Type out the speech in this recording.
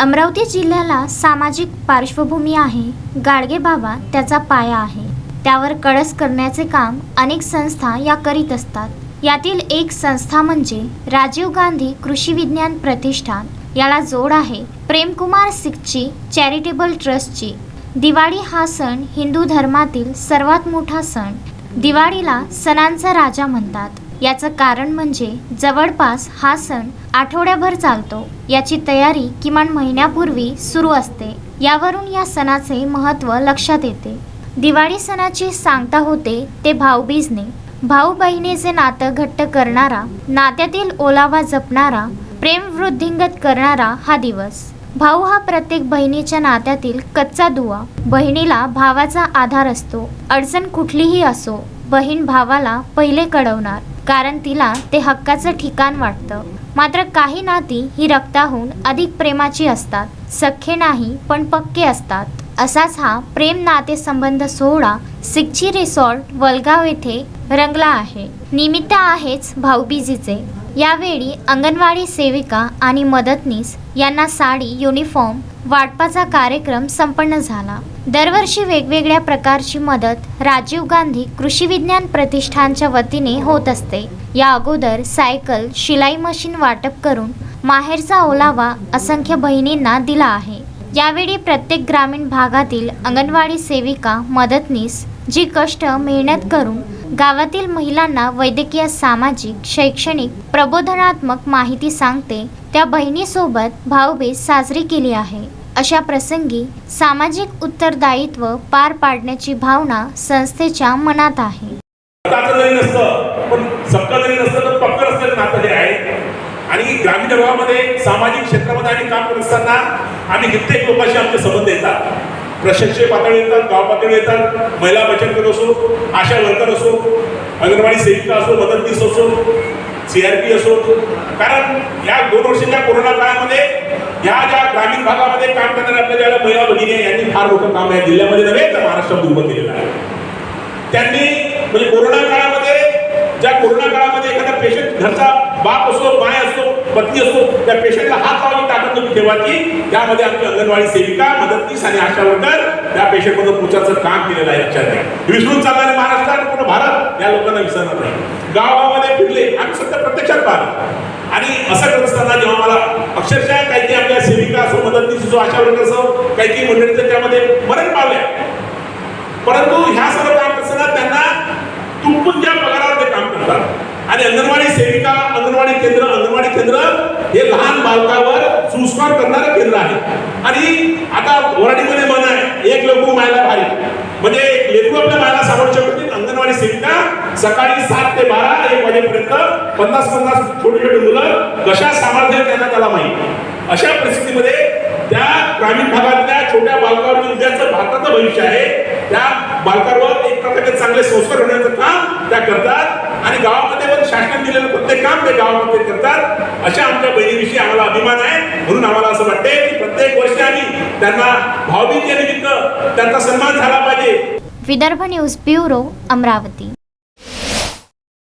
अमरावती जिल्ह्याला सामाजिक पार्श्वभूमी आहे. गाडगे बाबा त्याचा पाया आहे. त्यावर कळस करण्याचे काम अनेक संस्था या करीत असतात. यातील एक संस्था म्हणजे राजीव गांधी कृषी विज्ञान प्रतिष्ठान. याला जोड आहे प्रेमकुमार सिखची चॅरिटेबल ट्रस्टची. दिवाळी हा सण हिंदू धर्मातील सर्वात मोठा सण. दिवाळीला सणांचा राजा म्हणतात. याचं कारण म्हणजे जवळपास हा सण आठवड्याभर चालतो. याची तयारी किमान महिन्यापूर्वी सुरू असते. यावरून या सणाचे महत्त्व लक्षात येते. दिवाळी सणाची सांगता होते ते भाऊबीजने. भाऊ बहिणीचे नातं घट्ट करणारा नात्यातील ओलावा जपणारा प्रेम वृद्धिंगत करणारा हा दिवस. भाऊ हा प्रत्येक बहिणीच्या नात्यातील कच्चा दुवा. बहिणीला भावाचा आधार असतो. अडचण कुठलीही असो बहीण भावाला पहिले कळवणार. कारण तिला ते हक्काचं ठिकाण वाटतं. मात्र काही नाती ही रक्ताहून अधिक प्रेमाची असतात. सख्खे नाही पण पक्के असतात. असाच हा प्रेम नाते संबंध सोहळा सिक्ची रिसॉर्ट वलगाव येथे रंगला आहे. निमित्त आहेच भाऊबीजीचे. यावेळी अंगणवाडी सेविका आणि मदतनीस यांना साडी युनिफॉर्म वाटपाचा कार्यक्रम संपन्न झाला. दरवर्षी वेगवेगळ्या प्रकारची मदत राजीव गांधी कृषी विज्ञान प्रतिष्ठानच्या वतीने होत असते. या अगोदर सायकल शिलाई मशीन वाटप करून माहेरचा ओलावा असंख्य बहिणींना दिला आहे. यावेळी प्रत्येक ग्रामीण भागातील अंगणवाडी सेविका मदतनीस जी कष्ट मेहनत करून गावातील महिलांना वैद्यकीय सामाजिक शैक्षणिक प्रबोधनात्मक माहिती सांगते त्या बहिणीसोबत भाऊबीज साजरी केली आहे. अशा प्रसंगी सामाजिक उत्तरदायित्व पार पाडण्याची भावना संस्थेच्या मनात आहे. आणि ग्रामीण भागामध्ये सामाजिक क्षेत्रामध्ये आम्ही काम करत असताना आम्ही कित्येक लोकांशी आमचे संबंध येतात. प्रशासकीय पातळी येतात गाव पातळी येतात महिला बचत गट असो आशा वर्कर असो अंगणवाडी सेविका असो मदतनीस असो सी आर पी असो. कारण या दोन वर्षाच्या कोरोना काळामध्ये ह्या ज्या ग्रामीण भागामध्ये काम करणाऱ्या आपल्या ज्या महिला भगिनी आहे, यांनी फार मोठं काम या जिल्ह्यामध्ये नव्हे तर महाराष्ट्रात उभं केलेलं आहे. त्यांनी म्हणजे कोरोना काळामध्ये ज्या कोरोना काळामध्ये एखादा पेशंट घरचा बाप असो माय असो पत्नी असो त्या पेशंटला हात लावला तुम्ही ठेवा की त्यामध्ये आमची अंगणवाडी सेविका मदतनीस आणि आशा वर्कर त्या पेशंटमध्ये पोचायचं काम केलेलं आहे लक्षात घ्या. विसरून चालणारे महाराष्ट्र आणि पूर्ण भारत या लोकांना विसरणार नाही. गावागावामध्ये फिरले आम्ही सध्या प्रत्यक्षात पाहतो. आणि असं करत असताना जेव्हा मला अक्षरशः काही काही आपल्या सेविका असो मदतनीस असो आशा वर्कर असो काही काही मंडळीचं त्यामध्ये मरण पावल्या. परंतु ह्या सर्व काम करताना त्यांना तुंपून ज्या पगारावर ते काम करतात. आणि अंगणवाडी सेविका अंगणवाडी केंद्र अंगणवाडी केंद्र हे लहान बालकावर पुरस्कार करणारं केंद्र आहे. आणि आता वराडीमध्ये मन आहे. एक लोक मायला भारी. म्हणजे लेकरू आपल्या मायला सांभाळू शकत अंगणवाडी सेविका सकाळी सात ते बारा एक वाजेपर्यंत पन्नास पन्नास छोटे छोटे मुलं कशा सामर्थ्य त्यांना त्याला माहीत अशा परिस्थितीमध्ये त्या ग्रामीण भागातल्या छोट्या बालकावर उद्याचं भारताचं भविष्य आहे. त्या बालकावर एक प्रकारचे चांगले संस्कार होण्याचं काम त्या करतात. आणि गावामध्ये पण शासन दिलेलं प्रत्येक काम ते गावामध्ये करतात. अशा आमच्या बहिणीविषयी आम्हाला अभिमान आहे. वर्षी आम्ही त्यांना भावबीजेनिमित्त त्यांचा सन्मान झाला पाहिजे. Vidarbha news bureau Amravati.